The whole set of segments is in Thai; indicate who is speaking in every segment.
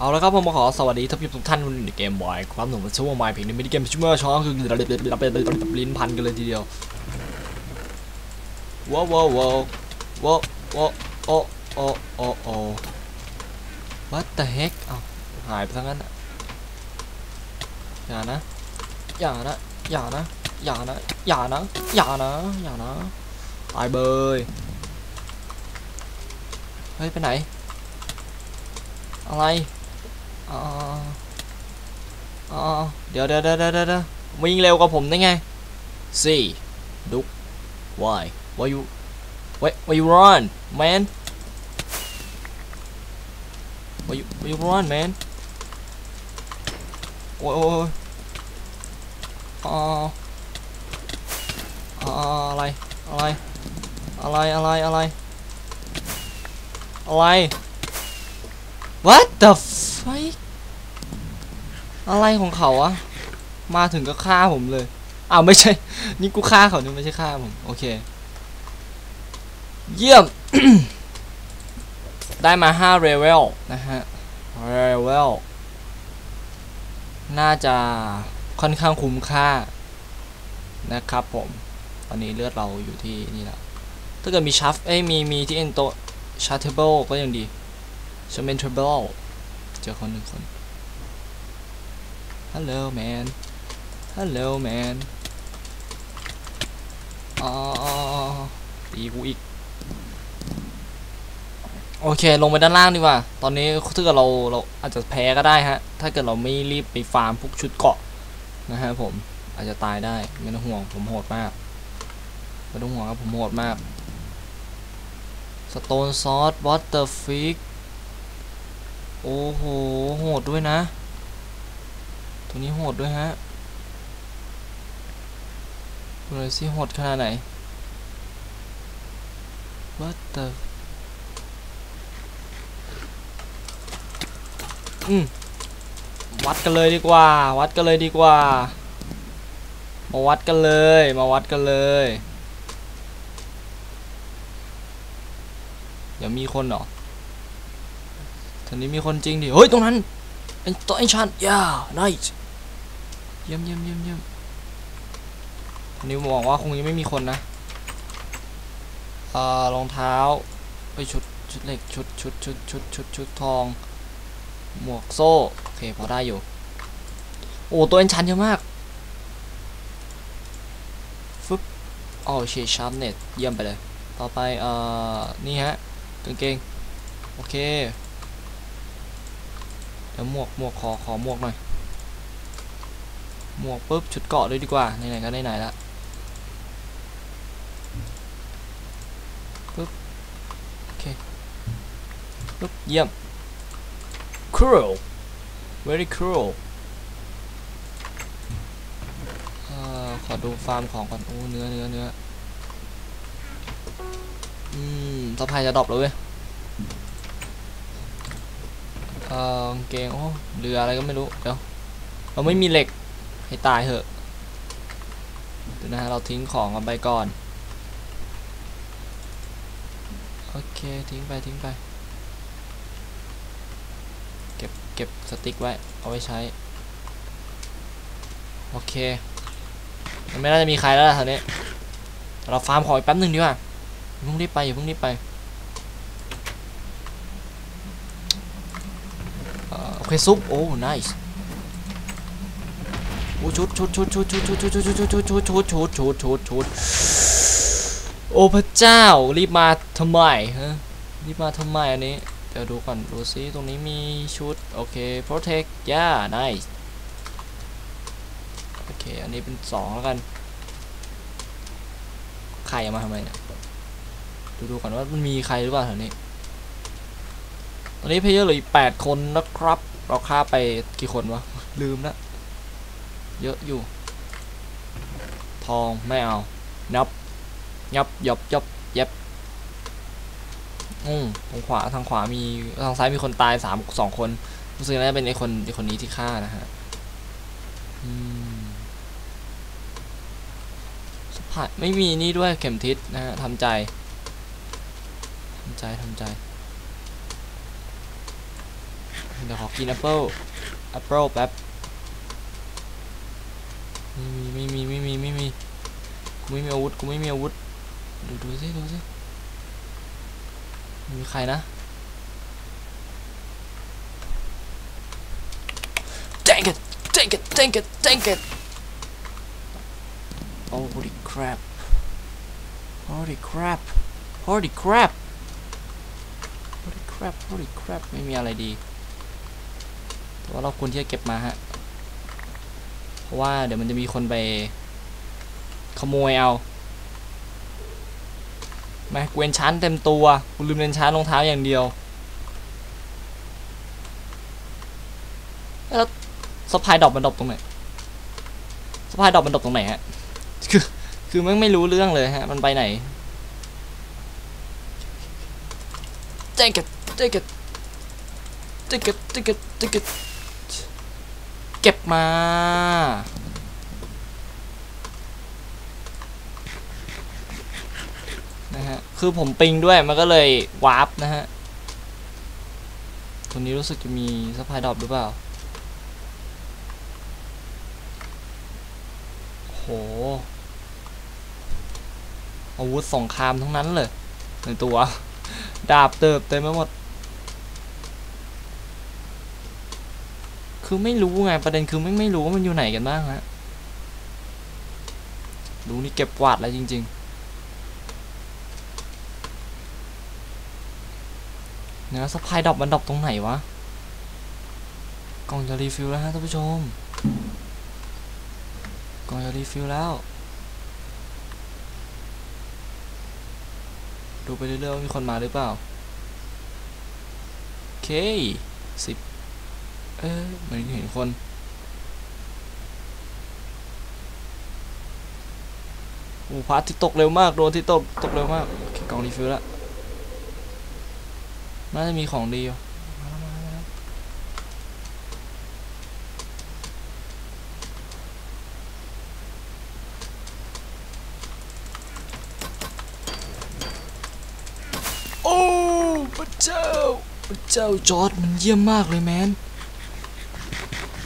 Speaker 1: เอาละครับผมมาขอสวัสดีท่านผู้ชมทุกท่านในเกมบอยครับผมชื่อว่าไมค์เพลงในมินิเกมชื่อว่าช้อนคือลิ้นพันกันเลยทีเดียวว้าวว้าวว้าวว้าวโอ้โอ้โอ้โอ้ what the heck อ้าวหายไปทั้งนั้นอะอย่านะอย่านะอย่านะอย่านะอย่านะอย่านะอย่านะตายเบยเฮ้ยไปไหนอะไร อ๋ออ๋อเดี๋ยวเดี๋ยวเดี๋ยวเดี๋ยวเดี๋ยววิ่งเร็วกว่าผมได้ไง see look why why you why why you run man why you why you run man โอ้ยโอ้ยโอ้ยอ๋ออ๋ออะไรอะไรอะไรอะไรอะไรอะไร What the fuck อะไรของเขาอะมาถึงก็ฆ่าผมเลยอ้าวไม่ใช่ นี่กูฆ่าเขานี่ไม่ใช่ฆ่าผม โอเค เยี่ยม ได้มา5 level นะฮะ level น่าจะค่อนข้างคุ้มค่านะครับผม ตอนนี้เลือดเราอยู่ที่นี่แล้วถ้าเกิดมีชัฟเอ้ยมีมีที่เอ็นโตชาร์เทเบิลก็ยังดีชเมนเทเบิล จอคนหนึ่งคนฮัลโหลแมนฮัลโหลแมนอ๋อตีกูอีก โอเค ลงไปด้านล่างดีกว่า ตอนนี้ถ้าเกิดเราเราอาจจะแพ้ก็ได้ฮะ ถ้าเกิดเราไม่รีบไปฟาร์มพวกชุดเกาะนะฮะผมอาจจะตายได้ ไม่ต้องห่วงผมโหดมากไม่ต้องห่วงครับผมโหดมากสโตนซอสวอเตอร์ฟิก โอ้โห โหดด้วยนะ ตัวนี้โหดด้วยฮะดูเลยสิโหดขนาดไหน What the อืมวัดกันเลยดีกว่า วัดกันเลยดีกว่า มาวัดกันเลย มาวัดกันเลย เดี๋ยวมีคนเหรอ ทีนี้มีคนจริงดิ เฮ้ย ตรงนั้นไอ้ตัวไอ้ชันย่า nice เยี่ยมเยี่ยมเยี่ยมเยี่ยมทีนี้มองว่าคงยังไม่มีคนนะอ่อรองเท้าไปชุดชุดเหล็กชุดชุดชุดชุดชุดชุดทอง หมวกโซ่ โอเค พอได้อยู่ โอ้ตัวเอ็นชันเยอะมากฟึบอ๋อเชชาร์ปเน็ตเยี่ยมไปเลย ต่อไป เอ่อ นี่ฮะกางเกง โอเค เดี๋ยวหมวกหมวกขอขอหมวกหน่อยหมวกปุ๊บชุดเกาะเลยดีกว่าไหนๆก็ไหนๆละปุ๊บโอเคปุ๊บเยี่ยม cruel very cruel อขอดูฟาร์มของก่อนโอ้เนื้อเนื้อเนื้ออืมสะพายจะดรอปเลยเว้ย เออเกงโอ้เรืออะไรก็ไม่รู้เดี๋ยวเราไม่มีเหล็กให้ตายเหอะเดี๋ยวนะฮะเราทิ้งของกันไปก่อนโอเคทิ้งไปทิ้งไป เก็บเก็บสติ๊กไว้เอาไว้ใช้ โอเคมันไม่น่าจะมีใครแล้วล่ะตอนนี้เราฟาร์มของอีกแป๊บหนึ่งดีกว่าอย่าเพิ่งรีบไปอย่าเพิ่งรีบไป โอ เคซุปโอ้ nice โอ้ชุดชุดชุดชุดชุดชุดชุดชุดชุดชุดชุดชุดชุดชุดชุดชุดโอ้พระเจ้ารีบมาทำไมฮะรีบมาทำไมอันนี้เดี๋ยวดูก่อนดูซิตรงนี้มีชุดโอเค protect yeah nice โอเค อันนี้เป็นสองแล้วกันใครมาทำไมเนี่ยดูดูก่อนว่ามันมีใครหรือเปล่าแถวนี้ ตอนนี้เพลเยอร์เหลืออีกแปดคนนะครับ เราฆ่าไปกี่คนวะ ลืมละเยอะอยู่ ทองไม่เอา นับ ยับยับยับเย็บอืมทางขวาทางขวามีทางซ้ายมีคนตายสามสองคนรู้สึกน่าจะเป็นไอคนไอคนนี้ที่ฆ่านะฮะอืมสะพายไม่มีนี่ด้วยเข็มทิศนะฮะทำใจทำใจทำใจ ม เดี๋ยวขอกินแอปเปิลแอปเปิลแป๊บไม่มีไม่มีไม่มีไม่มีกูไม่มีอาวุธกูไม่มีอาวุธดูดูสิดูสิมีใครนะ Dang it dang it dang it dang it Oh holy crap Holy crap Holy crap Holy crap Holy crap ไม่มีอะไรดี ว่าเราควรที่จะเก็บมาฮะ เพราะว่าเดี๋ยวมันจะมีคนไป ขโมยเอาแม่กูเอนชานเต็มตัวกูลืมเอนชานรองเท้าอย่างเดียว แล้วสปายดอกมันดอกตรงไหนสปายดอกมันดอกตรงไหนฮะ คือ คือมันไม่รู้เรื่องเลยฮะ มันไปไหน take it take it take it take it take it เก็บ มา นะฮะ คือผมปิงด้วยมันก็เลยวาร์ปนะฮะ ตัวนี้รู้สึกจะมีสปายดรอปหรือเปล่า โห อาวุธสงครามทั้งนั้นเลยในตัว ดาบเติบเต็มไปหมด คือไม่รู้ไงประเด็นคือไม่ไม่รู้ว่ามันอยู่ไหนกันบ้างฮะดูนี่เก็บกวาดแล้วจริง ๆ เนื้อสปายดอปมันดอปตรงไหนวะ กล่องจะรีฟิลแล้วฮะท่านผู้ชม กล่องจะรีฟิลแล้ว ดูไปเรื่อยๆว่ามีคนมาหรือเปล่า โอเคสิบ เออเหมือนเห็นคน โอ้พระอาที่ตกเร็วมาก โดนที่ตก ตกเร็วมากเกล่องรีฟิลล้วน่าจะมีของดีอยู่มาแล้วมาแล้วโอ้พระเจ้าพระเจ้าจอร์ดมันเยี่ยมมากเลยแมน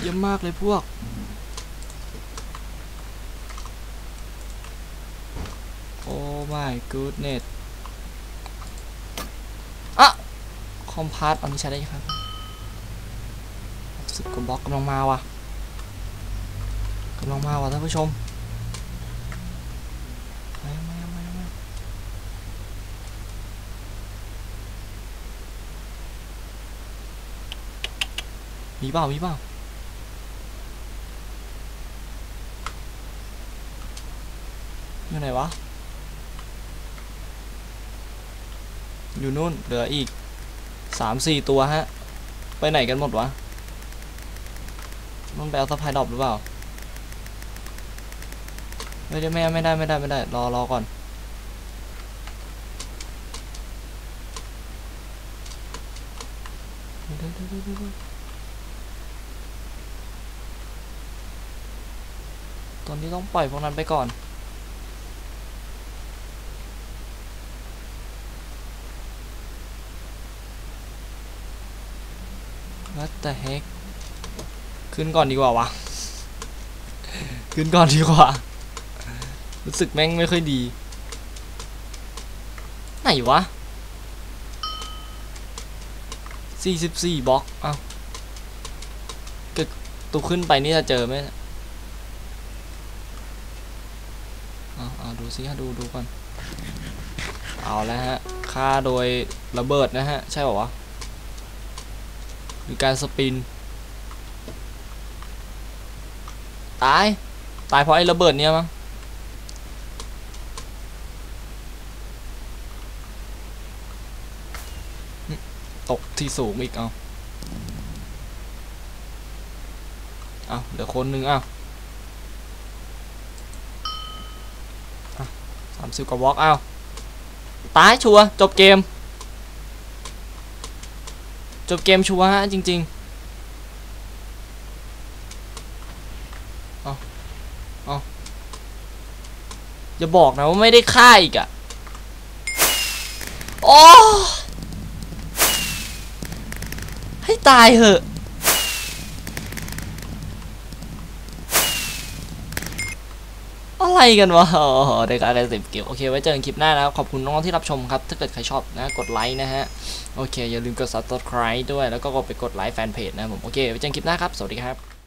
Speaker 1: เยี่ยมากเลยพวก โอ้ my goodness อะคอมพาร์ตอันนี้ใช้ได้ครับสิบกว่าบล็อกกำลังมาว่ะกำลังมาว่ะท่านผู้ชมมามามามามีเปล่ามีเปล่า อยู่ไหนวะ อยู่นู่น เหลืออีกสามสี่ตัวฮะ ไปไหนกันหมดวะ มันไปเอาสะพายดอปหรือเปล่า ไม่ได้ไม่ไม่ได้ไม่ได้ไม่ได้ รอรอก่อนเดี๋ยวเดี๋ยวเดี๋ยวเดี๋ยวเดี๋ยวตอนนี้ต้องปล่อยพวกนั้นไปก่อน What the heck ขึ้นก่อนดีกว่าวะ ขึ้นก่อนดีกว่า รู้สึกแม่งไม่ค่อยดี ไหนวะ 44บล็อก เอ้าเกิดตัวขึ้นไปนี่จะเจอไหมเอาเอาดูซิฮะดูดูก่อน เอาแล้วฮะฆ่าโดยระเบิดนะฮะ ใช่ป่าวะ หรือการสปิน ตาย ตายเพราะไอ้ระเบิดเนี้ยมั้งตกที่สูงอีกเอาเอาเหลือคนหนึ่งเอาสามสิบกว่าบล็อกเอาตายชัวจบเกม จบเกมชัวร์ฮะจริงๆเอาเอาอย่าบอกนะว่าไม่ได้ฆ่าอีกอะโอ้ให้ตายเหอะ อะไรกันวะอ๋อได้การสิบเกี่ยวโอเค ไว้เจอกันคลิปหน้านะครับ ขอบคุณน้องๆที่รับชมครับ ถ้าเกิดใครชอบนะ กดไลค์นะฮะ โอเค อย่าลืมกด subscribe ด้วย แล้วก็กดไปกดไลค์แฟนเพจนะผม โอเค ไว้เจอกันคลิปหน้าครับ สวัสดีครับ